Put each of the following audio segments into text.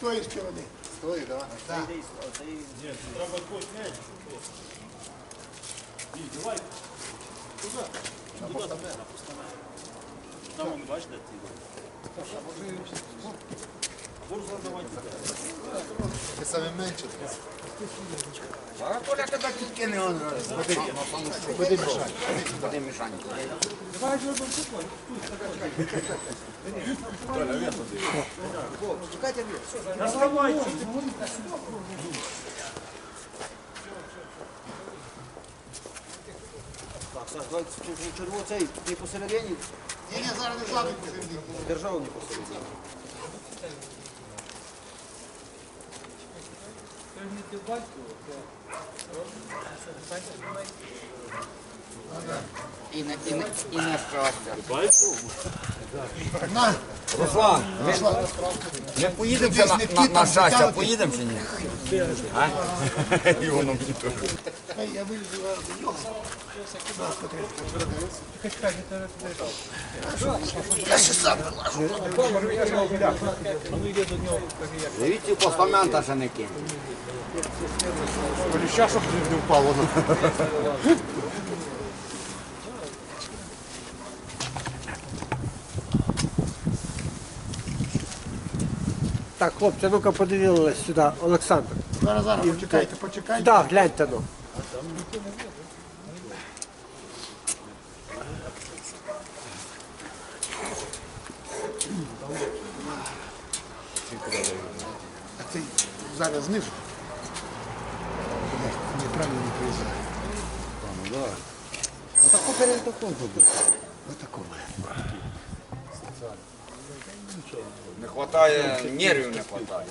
Stoji ispje vode. Stoji, da. Šta? Ide isto, treba kući, neću. Idi, ovaj. Kuda? Na me. Na me. Tamo mi baš da ti ide. Burza da vanjka. Jesam je menčet. Коля тебе тільки не он. Буде мішати. Буде мішати. Так, Саш, давай черво цей, не посередині, Ні, ні, зараз не зламить по землі. державу не посередині. І не, і не, і не. На, Руслан, ми, ми поїдемо Десь на, не на, на щастя, поїдемо чи ні? А? І воно мені теж. Я вилізу зараз до нього. Я ще сам вилажу. Дивіться, постамента ще не кинь. Поліща, щоб не впало. Так, хлопці, ну-ка подивилися сюди, Олександр. Зараз, зараз, почекайте, почекайте. Так, гляньте ну. А цей зараз знизу. Ні, правильно не приїжджає. Отако перед таком тут. Отакого. Не вистачає, нервів не вистачає.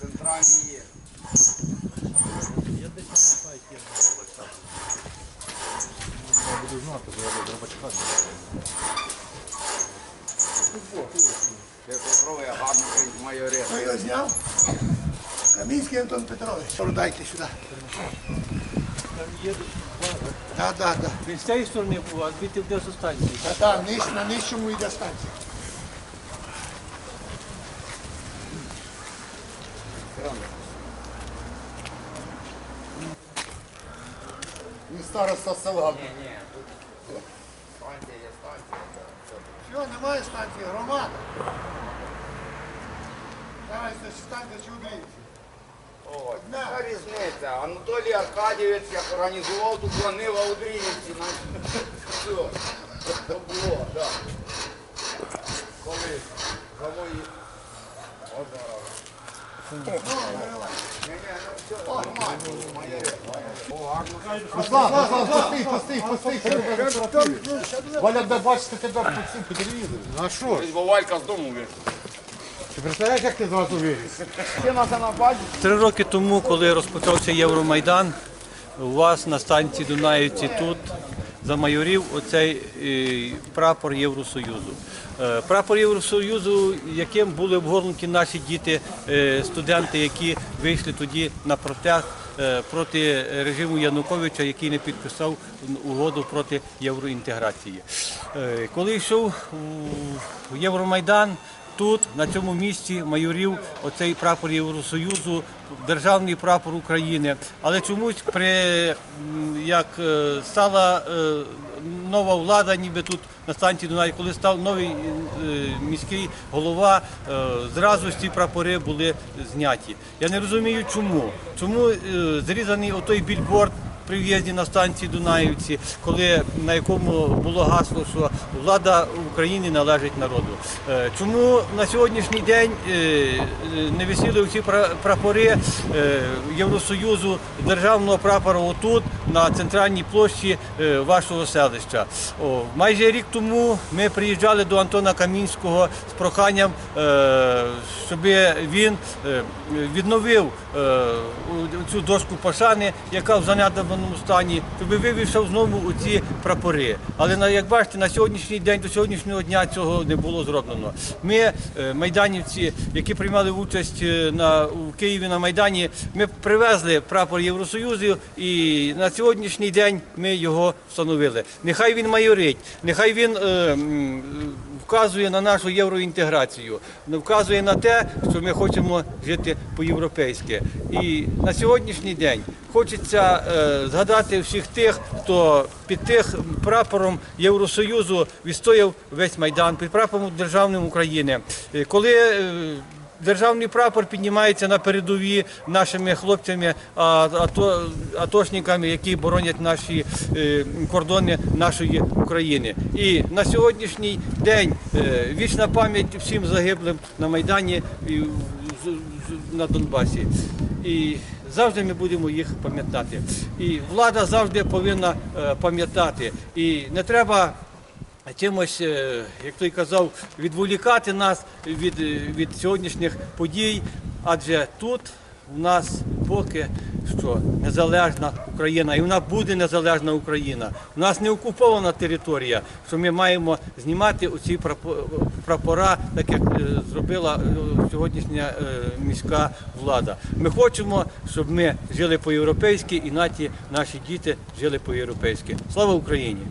Центральні є. Це попробуй гарно майорит. Хто його зняв? Камінський Антон Петрович. Продайте сюди. Так, так, так. Він з цієї сторони був, а звідти буде з станції. Так, так, ниж, на нижчому йде станція. Не староста села. Все, немає станції, громада. Зараз це станція чудить. Одна різниця. Анатолій Аркадійович як організував тут планива у Дрінівці. Все. То було, так. Коли за мої... Одна. Руслан, Руслан, постій, постій, постій. Валя, де бачите тебе по цим по телевізору. А що? Вовалька з дому вийшов. Ти представляєш, як ти нас на базі. Три роки тому, коли розпочався Євромайдан, у вас на станції Дунаївці тут замайорів оцей е, прапор Євросоюзу. Е, Прапор Євросоюзу, яким були обгорнуті наші діти, е, студенти, які вийшли тоді на протест проти режиму Януковича, який не підписав угоду проти євроінтеграції. Коли йшов у Євромайдан, Тут, на цьому місці, майорів оцей прапор Євросоюзу, державний прапор України. Але чомусь при як е, стала е, нова влада, ніби тут на станції Дунай, коли став новий е, міський голова, зразу ці прапори були зняті. Я не розумію, чому. Чому зрізаний отой більборд при в'їзді на станції Дунаївці, коли на якому було гасло, що влада України належить народу. Е, Чому на сьогоднішній день е, е, не висіли всі прапори Євросоюзу державного прапора отут на центральній площі вашого селища? Майже рік тому ми приїжджали до Антона Камінського з проханням, щоб він відновив цю дошку пошани, яка в занедбаному стані, щоб вивішав знову оці прапори. Але як бачите, на сьогоднішній день до сьогоднішнього дня цього не було зроблено. Ми, е, майданівці, які приймали участь е, на у Києві на майдані, ми привезли прапор Євросоюзу, і на сьогоднішній день ми його встановили. Нехай він майорить, нехай він. е, Вказує на нашу євроінтеграцію, вказує на те, що ми хочемо жити по-європейськи. І на сьогоднішній день хочеться е, згадати всіх тих, хто під тих прапором Євросоюзу відстояв весь майдан, під прапором державним України. Е, Коли е, Державний прапор піднімається на передові нашими хлопцями, атошниками, які боронять наші е, кордони нашої України. І на сьогоднішній день е, вічна пам'ять всім загиблим на Майдані і на Донбасі. І завжди ми будемо їх пам'ятати. І влада завжди повинна е, пам'ятати. І не треба чимось, е, як той казав, відволікати нас від, е, від сьогоднішніх подій, адже тут у нас поки що незалежна Україна, і вона буде незалежна Україна. У нас не окупована територія, що ми маємо знімати оці прапора, так як е, зробила сьогоднішня міська влада. Ми хочемо, щоб ми жили по-європейськи і наті наші діти жили по-європейськи. Слава Україні!